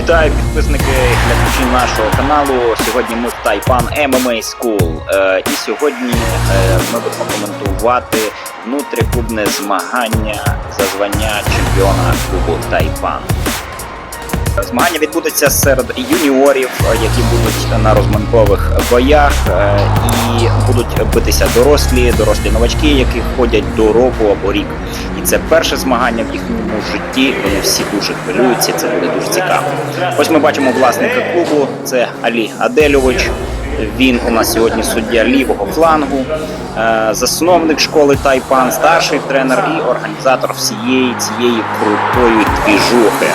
Вітаю підписники глядачі нашого каналу. Сьогодні ми в Тайпан MMA School. Е, і сьогодні е, ми будемо коментувати внутріклубне змагання за звання чемпіона клубу Тайпан. Змагання відбудеться серед юніорів, е, які будуть на розминкових боях, е, і будуть битися дорослі, дорослі новачки, які ходять до року або рік. І це перше змагання в їхньому житті. Вони всі дуже хвилюються. Це буде дуже цікаво. Ось ми бачимо власника клубу. Це Алі Адельович. Він у нас сьогодні суддя лівого флангу, е, засновник школи Тайпан, старший тренер і організатор всієї цієї крутої двіжухи.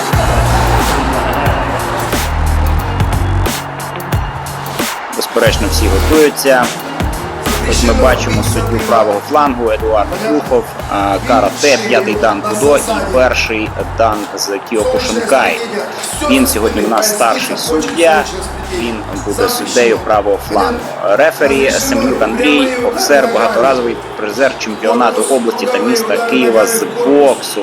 Безперечно, всі готуються. Ось ми бачимо суддю правого флангу Едуард Глухов, карате, п'ятий дан Кудо і перший дан з Кіокушинкай. Він сьогодні у нас старший суддя. Він буде суддею правого флангу. Рефері Семенюк Андрій, боксер, багаторазовий призер чемпіонату області та міста Києва з боксу.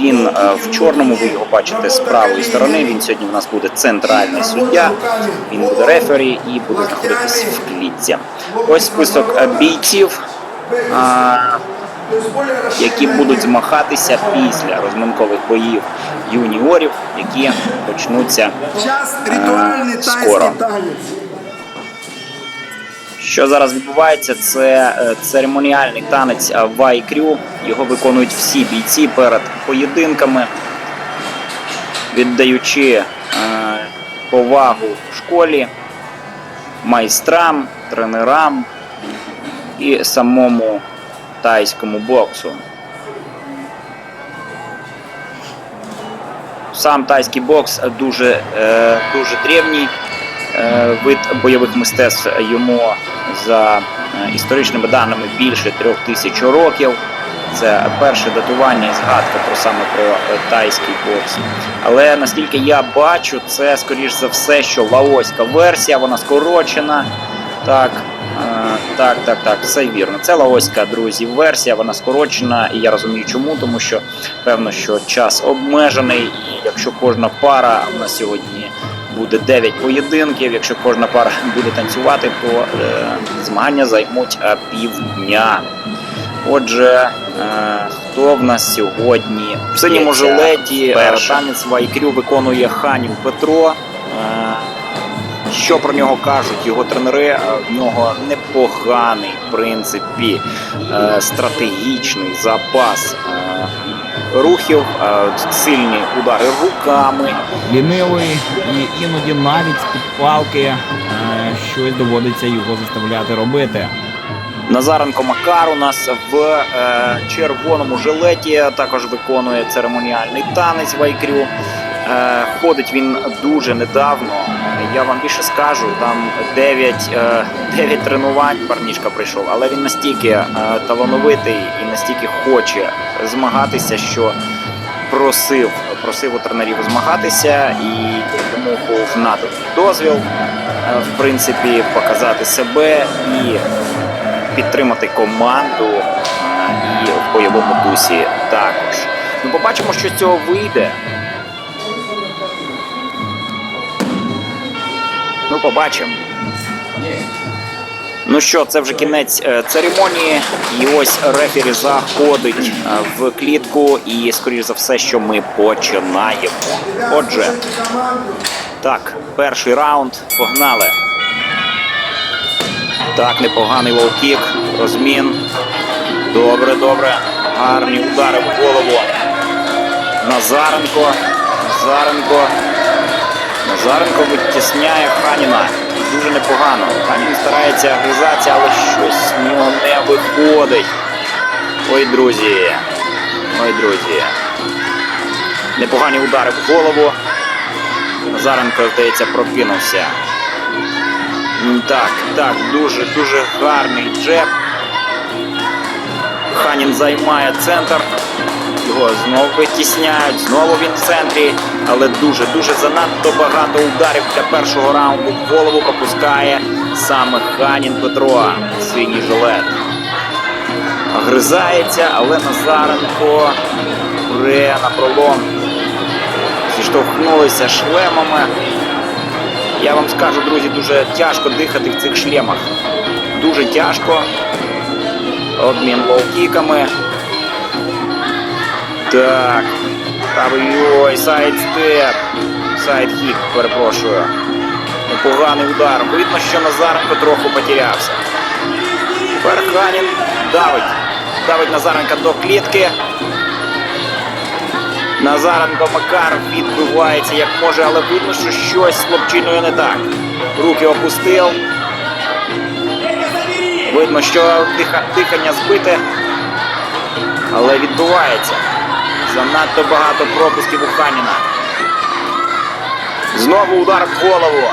Він е, в чорному, ви його бачите з правої сторони. Він сьогодні у нас буде центральний суддя. Він буде рефері і буде знаходитись в клітці. Ось список е, бійців, які будуть змагатися після розминкових боїв юніорів, які почнуться. Час Е, скоро. Що зараз відбувається, це е, церемоніальний танець Вайкрю. Його виконують всі бійці перед поєдинками, віддаючи е, повагу школі, майстрам, тренерам і самому тайському боксу. Сам тайський бокс дуже, е, дуже древній вид бойових мистецтв йому за е, історичними даними більше трьох тисяч років. Це перше датування і згадка про саме про е, тайський бокс. Але наскільки я бачу, це скоріш за все, що лаоська версія, вона скорочена. Так, е, так, так, так, все вірно. Це лаоська, друзі, версія, вона скорочена, і я розумію чому, тому що певно, що час обмежений, і якщо кожна пара у нас сьогодні буде 9 поєдинків, якщо кожна пара буде танцювати, то е, змагання займуть е, півдня. Отже, е, хто в нас сьогодні в синьому жилеті е, танець Вайкрю виконує Ханін Петро. Е, що про нього кажуть його тренери? Е, В нього непоганий, в принципі, стратегічний запас рухів, е, сильні удари руками. лінивий і іноді навіть з-під палки е, щось доводиться його заставляти робити. Назаренко Макар у нас в е, червоному жилеті також виконує церемоніальний танець Вайкрю. Е, ходить він дуже недавно. Я вам більше скажу, там 9, е, 9 тренувань парнішка прийшов, але він настільки е, талановитий і настільки хоче змагатися, що просив, просив у тренерів змагатися, і йому був наданий дозвіл, е, в принципі, показати себе і підтримати команду е, і в бойовому дусі також. Ну, побачимо, що з цього вийде. Побачимо. Ну що, це вже кінець е, церемонії, і ось рефері заходить е, в клітку, і скоріш за все, що ми починаємо. Отже, так, перший раунд. Погнали. Так, непоганий лоу-кік, розмін. Добре, добре. Гарні удари в голову. Назаренко. Назаренко. Назаренко витісняє Ханіна. Дуже непогано. Ханін старається гризатися, але щось в нього не виходить. Ой, друзі. Ой, друзі. Непогані удари в голову. Назаренко, здається, прокинувся. Так, так, дуже, дуже гарний джеб. Ханін займає центр. Його знову витісняють, знову він в центрі, але дуже, дуже занадто багато ударів для першого раунду. В голову пропускає саме Ханін Петро, синій жилет. Гризається, але Назаренко пре на пролом. Зіштовхнулися шлемами. Я вам скажу, друзі, дуже тяжко дихати в цих шлемах. Дуже тяжко. Обмін лоукіками. Так. Правий ой, сайдстеп. Сайдхік, перепрошую. Непоганий удар. Видно, що Назаренко трохи потерявся. Тепер давить. Давить Назаренка до клітки. Назаренко Макар відбивається як може, але видно, що щось з хлопчиною не так. Руки опустив. Видно, що дихання збите, але відбувається. Занадто багато пропусків у Ханіна. Знову удар в голову.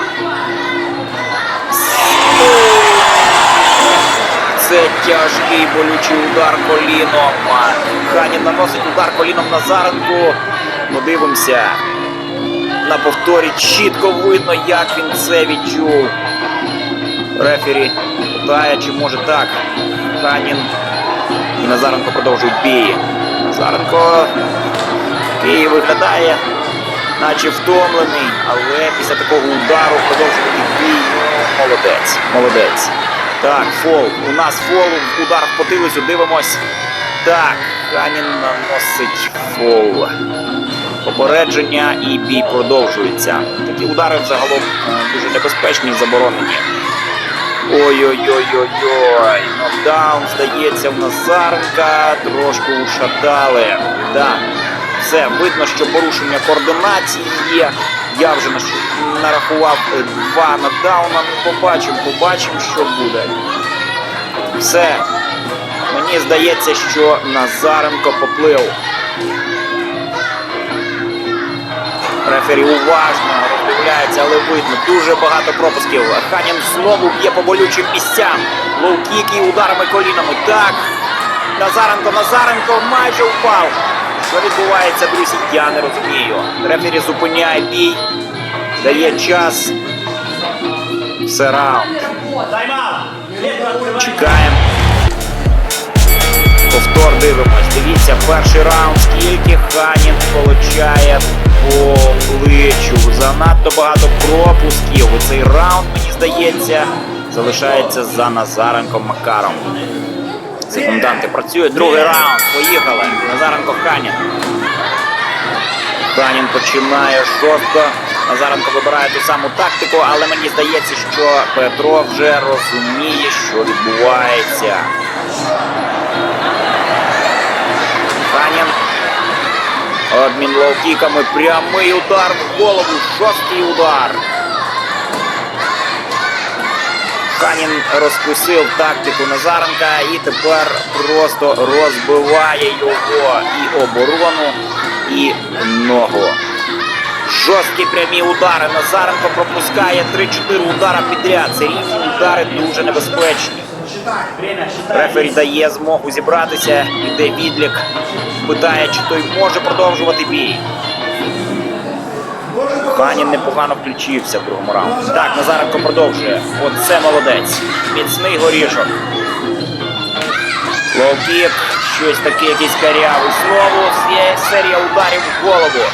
Це тяжкий болючий удар коліном. Ханін наносить удар коліном Назаренку. Подивимося. На повторі чітко видно, як він це відчув. Рефері питає, чи може так. Ханін і Назаренко продовжують бій. Назаренко який виглядає, наче втомлений, але після такого удару продовжувати бій. Молодець, молодець. Так, фол. У нас фол, удар в потилицю, дивимось. Так, Ханін наносить фол. Попередження і бій продовжується. Такі удари взагалом дуже небезпечні і заборонені. Ой-ой-ой-ой-ой. Нокдаун, здається, в Назаренка трошки ушатали. Так, все, видно, що порушення координації є. Я вже нарахував е, два нокдауна. Ну, побачимо, побачимо, що буде. Все. Мені здається, що Назаренко поплив. Рефері уважно роздивляється, але видно, дуже багато пропусків. Ханін знову б'є по болючим місцям. Лоу-кік і ударами колінами. Так. Назаренко, Назаренко майже впав. Що відбувається, друзі, я не розумію. Рефері зупиняє бій, дає час. Все раунд. Чекаємо. Повтор дивимось. Дивіться, перший раунд, скільки Ханін получає по. Занадто багато пропусків. У цей раунд, мені здається, залишається за Назаренком Макаром. Секунданти працюють. Другий раунд. Поїхали. Назаренко Ханін. Ханін починає жорстко. Назаренко вибирає ту саму тактику, але мені здається, що Петро вже розуміє, що відбувається. Обмін лоукіками. Прямий удар в голову. Жорсткий удар. Ханін розкусив тактику Назаренка і тепер просто розбиває його і оборону, і ногу. Жорсткі прямі удари. Назаренко пропускає 3-4 удара підряд. Це різні удари дуже небезпечні. Рефері дає змогу зібратися, іде відлік, питає, чи той може продовжувати бій. Ханін непогано включився в другому раунді. Так, Назаренко продовжує. Оце молодець. Міцний горішок. Лоукік, щось таке, якийсь карявий. Знову є серія ударів в голову.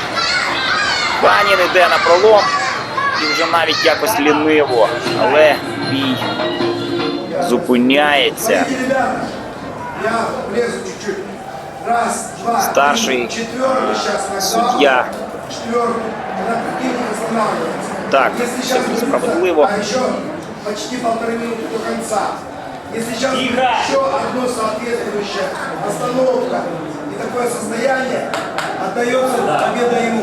Ханін іде на пролом. І вже навіть якось ліниво. Але бій зупиняється. ребята, я влезу чуть-чуть. Раз, два, Старший, три, четвертый сейчас судья. Четвертый. Когда противник останавливается. Так, Если це сейчас будет- справедливо. А еще почти полторы минуты до конца. Если сейчас будет еще одно соответствующая остановка и такое состояние, отдается победа ему.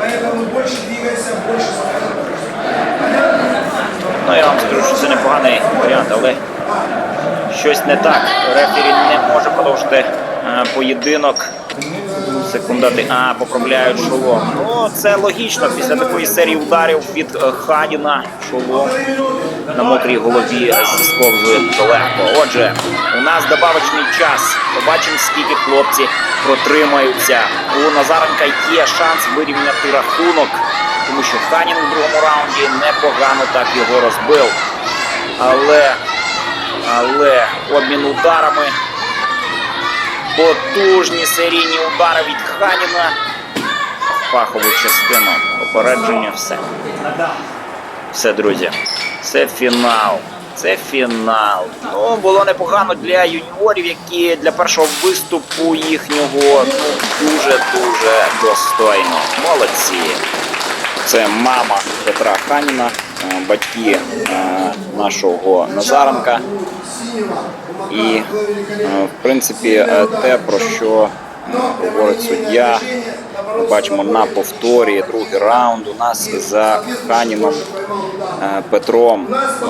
Поэтому больше двигайся, больше сохраняйся. Понятно? Ну, я вам скажу, що це непоганий варіант, але щось не так. Рефері не може продовжити е, поєдинок. Секундати, а, поправляють шолом. Ну, це логічно. Після такої серії ударів від е, Ханіна шолом на мокрій голові зісковзує легко. Отже, у нас добавочний час. Побачимо, скільки хлопці протримаються. У Назаренка є шанс вирівняти рахунок, тому що Ханін у другому раунді непогано так його розбив. Але, але обмін ударами. Потужні серійні удари від Ханіна. пахову частину. Попередження, все. Все, друзі. Це фінал. Це фінал. Ну, було непогано для юніорів, які для першого виступу їхнього ну, дуже-дуже достойно. Молодці. Це мама Петра Ханіна, батьки е, нашого Назаренка. І, е, в принципі, е, те, про що е, говорить суддя, ми бачимо на повторі другий раунд. У нас за Ханіном е, Петром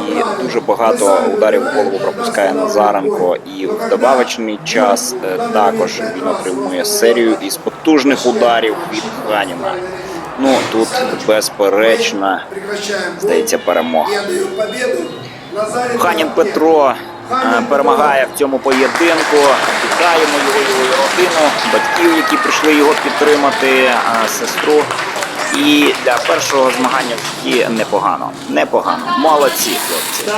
і дуже багато ударів в голову пропускає Назаренко. І в добавочний час е, також він отримує серію із потужних ударів від Ханіна. Ну тут безперечна Прекращаем. здається перемога. Назаренко. Ханін Петро е, перемагає в цьому поєдинку. Вітаємо його, його родину, батьків, які прийшли його підтримати, е, сестру. І для першого змагання в житті непогано. Непогано. Молодці, хлопці.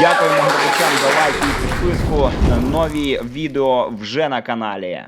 Дякуємо глядачам за лайк і підписку. Нові відео вже на каналі.